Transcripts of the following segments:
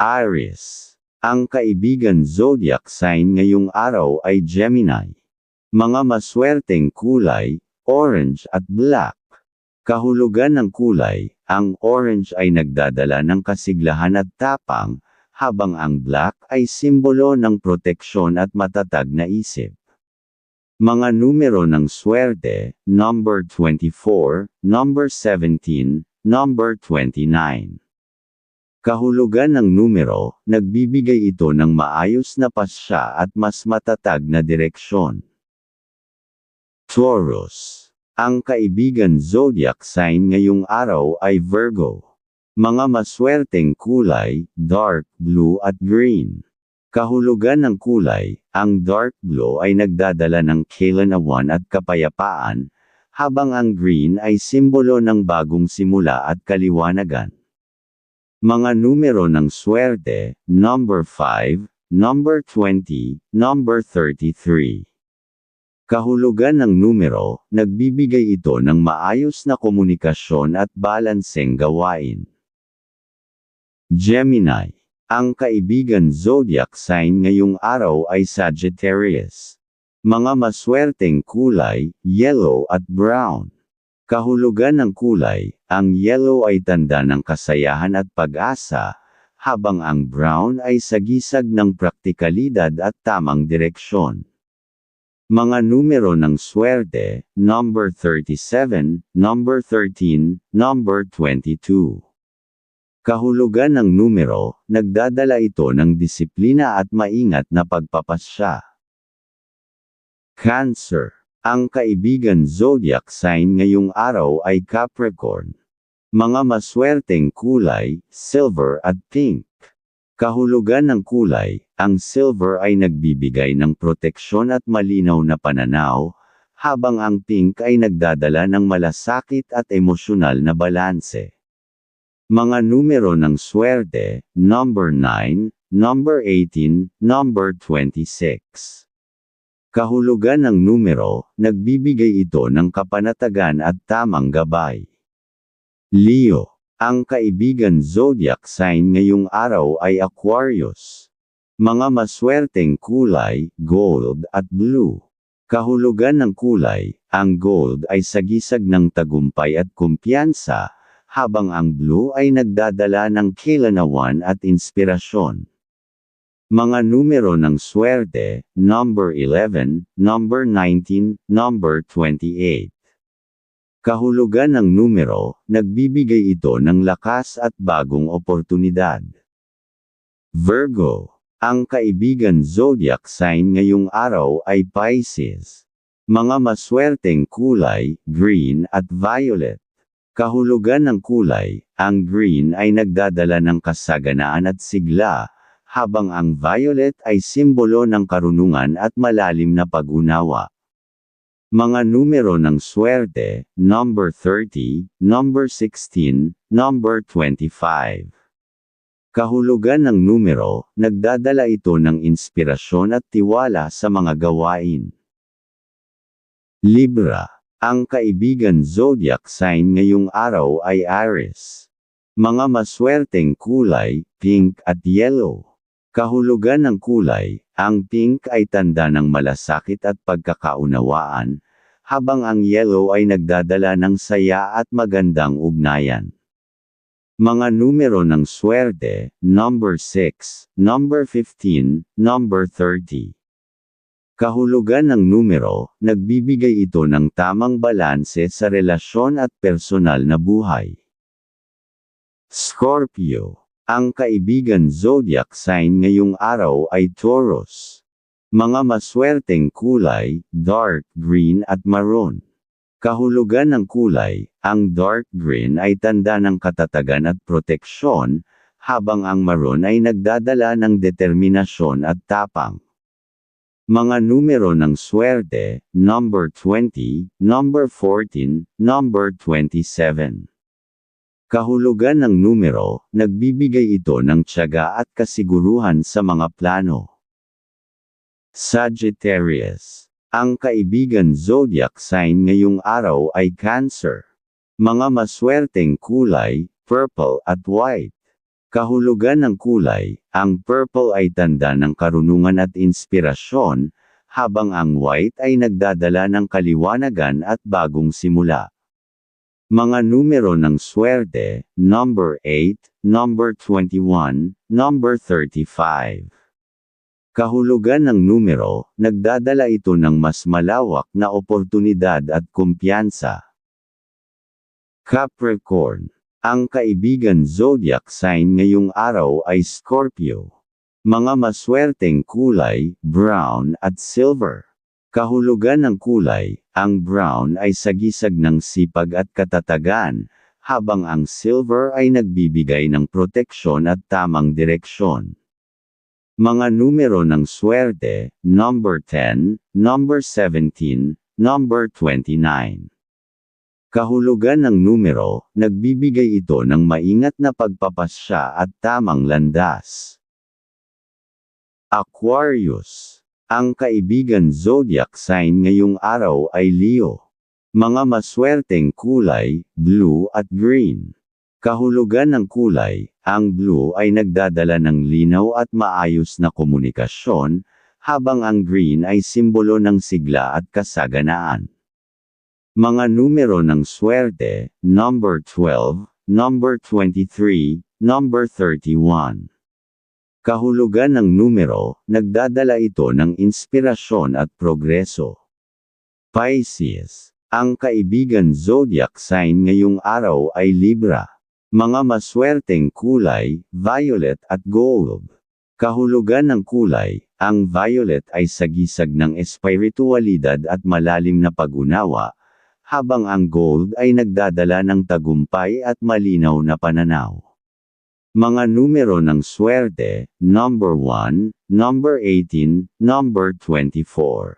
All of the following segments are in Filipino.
Aries. Ang kaibigan zodiac sign ngayong araw ay Gemini. Mga maswerteng kulay, orange at black. Kahulugan ng kulay, ang orange ay nagdadala ng kasiglahan at tapang, habang ang black ay simbolo ng proteksyon at matatag na isip. Mga numero ng swerte, number 24, number 17, number 29. Kahulugan ng numero, nagbibigay ito ng maayos na pasya at mas matatag na direksyon. Taurus. Ang kaibigan zodiac sign ngayong araw ay Virgo. Mga maswerteng kulay, dark blue at green. Kahulugan ng kulay, ang dark blue ay nagdadala ng kailanawan at kapayapaan, habang ang green ay simbolo ng bagong simula at kaliwanagan. Mga numero ng swerte, number 5, number 20, number 33. Kahulugan ng numero, nagbibigay ito ng maayos na komunikasyon at balanseng gawain. Gemini. Ang kaibigan zodiac sign ngayong araw ay Sagittarius. Mga maswerteng kulay, yellow at brown. Kahulugan ng kulay, ang yellow ay tanda ng kasayahan at pag-asa, habang ang brown ay sagisag ng praktikalidad at tamang direksyon. Mga numero ng swerte, number 37, number 13, number 22. Kahulugan ng numero, nagdadala ito ng disiplina at maingat na pagpapasya. Cancer ang kaibigan zodiac sign ngayong araw ay Capricorn. Mga maswerteng kulay, silver at pink. Kahulugan ng kulay, ang silver ay nagbibigay ng proteksyon at malinaw na pananaw, habang ang pink ay nagdadala ng malasakit at emosyonal na balanse. Mga numero ng swerte, number 9, number 18, number 26. Kahulugan ng numero, nagbibigay ito ng kapanatagan at tamang gabay. Leo. Ang kaibigan zodiac sign ngayong araw ay Aquarius. Mga maswerteng kulay, gold at blue. Kahulugan ng kulay, ang gold ay sagisag ng tagumpay at kumpiyansa, habang ang blue ay nagdadala ng kilanawan at inspirasyon. Mga numero ng swerte, number 11, number 19, number 28. Kahulugan ng numero, nagbibigay ito ng lakas at bagong oportunidad. Virgo. Ang kaibigan zodiac sign ngayong araw ay Pisces. Mga maswerteng kulay, green at violet. Kahulugan ng kulay, ang green ay nagdadala ng kasaganaan at sigla, habang ang violet ay simbolo ng karunungan at malalim na pag-unawa. Mga numero ng swerte, number 30, number 16, number 25. Kahulugan ng numero, nagdadala ito ng inspirasyon at tiwala sa mga gawain. Libra. Ang kaibigan zodiac sign ngayong araw ay Aries. Mga maswerteng kulay, pink at yellow. Kahulugan ng kulay, ang pink ay tanda ng malasakit at pagkakaunawaan, habang ang yellow ay nagdadala ng saya at magandang ugnayan. Mga numero ng swerte, number 6, number 15, number 30. Kahulugan ng numero, nagbibigay ito ng tamang balanse sa relasyon at personal na buhay. Scorpio ang kaibigan zodiac sign ngayong araw ay Taurus. Mga maswerteng kulay, dark green at maroon. Kahulugan ng kulay, ang dark green ay tanda ng katatagan at proteksyon, habang ang maroon ay nagdadala ng determinasyon at tapang. Mga numero ng swerte, number 20, number 14, number 27. Kahulugan ng numero, nagbibigay ito ng tiyaga at kasiguruhan sa mga plano. Sagittarius. Ang kaibigan zodiac sign ngayong araw ay Cancer. Mga maswerteng kulay, purple at white. Kahulugan ng kulay, ang purple ay tanda ng karunungan at inspirasyon, habang ang white ay nagdadala ng kaliwanagan at bagong simula. Mga numero ng swerte, number 8, number 21, number 35. Kahulugan ng numero, nagdadala ito ng mas malawak na oportunidad at kumpiyansa. Capricorn. Ang kaibigan zodiac sign ngayong araw ay Scorpio. Mga maswerteng kulay, brown at silver. Kahulugan ng kulay, ang brown ay sagisag ng sipag at katatagan, habang ang silver ay nagbibigay ng proteksyon at tamang direksyon. Mga numero ng swerte, number 10, number 17, number 29. Kahulugan ng numero, nagbibigay ito ng maingat na pagpapasya at tamang landas. Aquarius. Ang kaibigan zodiac sign ngayong araw ay Leo. Mga maswerteng kulay, blue at green. Kahulugan ng kulay, ang blue ay nagdadala ng linaw at maayos na komunikasyon, habang ang green ay simbolo ng sigla at kasaganaan. Mga numero ng swerte, number 12, number 23, number 31. Kahulugan ng numero, nagdadala ito ng inspirasyon at progreso. Pisces. Ang kaibigan zodiac sign ngayong araw ay Libra. Mga maswerteng kulay, violet at gold. Kahulugan ng kulay, ang violet ay sagisag ng espiritualidad at malalim na pag-unawa, habang ang gold ay nagdadala ng tagumpay at malinaw na pananaw. Mga numero ng swerte, number 1, number 18, number 24.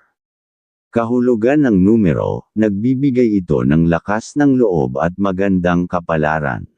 Kahulugan ng numero, nagbibigay ito ng lakas ng loob at magandang kapalaran.